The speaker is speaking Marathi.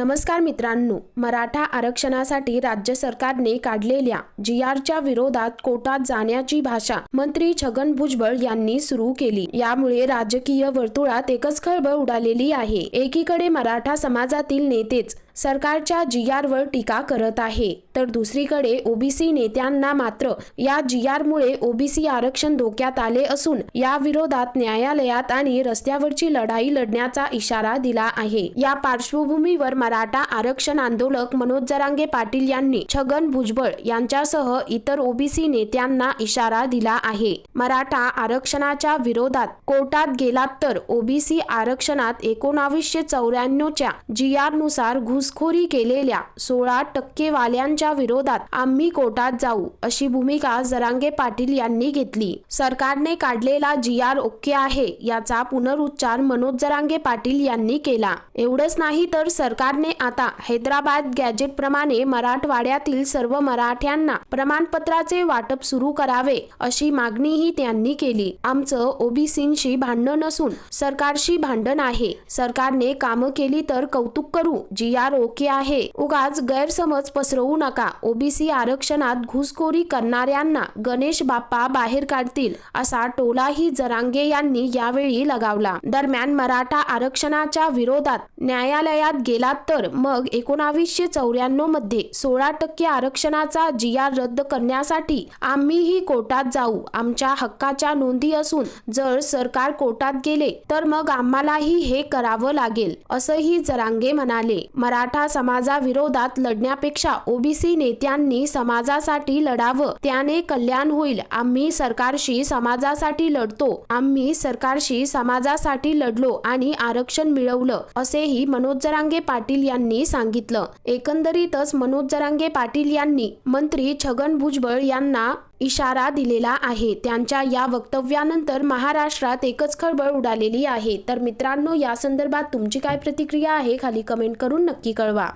नमस्कार मित्रांनो मराठा आरक्षणासाठी राज्य सरकारने काढलेल्या जी आरच्या विरोधात कोर्टात जाण्याची भाषा मंत्री छगन भुजबळ यांनी सुरू केली. यामुळे राजकीय वर्तुळात एकच खळबळ उडालेली आहे. एकीकडे मराठा समाजातील नेतेच सरकारच्या जी वर टीका करत आहे. तर दुसरीकडे ओबीसी नेत्यांना मात्र या जी मुळे ओबीसी आरक्षण धोक्यात आले असून या विरोधात न्यायालयात आणि रस्त्यावरची लढाई लढण्याचा इशारा दिला आहे. या पार्श्वभूमीवर मराठा आरक्षण आंदोलक मनोज जरांगे पाटील यांनी छगन भुजबळ यांच्यासह इतर ओबीसी नेत्यांना इशारा दिला आहे. मराठा आरक्षणाच्या विरोधात कोर्टात गेलात तर ओबीसी आरक्षणात एकोणावीसशे चौऱ्याण्णवच्या जी आरनुसार घुसखोरी केलेल्या सोळा टक्केवाल्यांच्या विरोधात आम्ही कोर्टात जाऊ अशी भूमिका जरांगे पाटील यांनी घेतली. सरकारने काढलेला जी आर ओके आहे याचा पुनरुच्चार मनोज जरांगे पाटील यांनी केला. एवढंच नाही तर सरकारने आता हैदराबाद गॅजेट प्रमाणे मराठवाड्यातील सर्व मराठ्यांना प्रमाणपत्राचे वाटप सुरू करावे अशी मागणीही त्यांनी केली. आमचं ओबीसींशी भांडण नसून सरकारशी भांडण आहे. सरकारने कामं केली तर कौतुक करू जी आर ओके आहे. उगाच गैरसमज पसरवू नका. ओबीसी आरक्षणात घुसखोरी करणाऱ्यांना गणेश बाप्पा बाहेर काढतील असा टोलाही जरांगे यांनी यावेळी लगावला. दरम्यान मराठा आरक्षणाच्या विरोधात न्यायालयात गेलात तर मग एकोणावीसशे चौऱ्याण्णवमध्ये सोळा टक्के आरक्षणाचा जी रद्द करण्यासाठी आम्हीही कोर्टात जाऊ आमच्या हक्काच्या नोंदी असून जर सरकार कोर्टात गेले तर मग आम्हालाही हे करावं लागेल असंही जरांगे म्हणाले. मराठा समाजाविरोधात लढण्यापेक्षा ओबीसी ओबीसी नेत्यांनी समाजासाठी लढावं त्याने कल्याण होईल. आम्ही सरकारशी समाजासाठी लढतो. आम्ही सरकारशी समाजासाठी लढलो आणि आरक्षण मिळवलं असेही मनोज जरांगे पाटील यांनी सांगितलं. एकंदरीतच मनोज जरांगे पाटील यांनी मंत्री छगन भुजबळ यांना इशारा दिलेला आहे. त्यांच्या या वक्तव्यानंतर महाराष्ट्रात एकच खळबळ उडालेली आहे. तर मित्रांनो या संदर्भात तुमची काय प्रतिक्रिया आहे खाली कमेंट करून नक्की कळवा.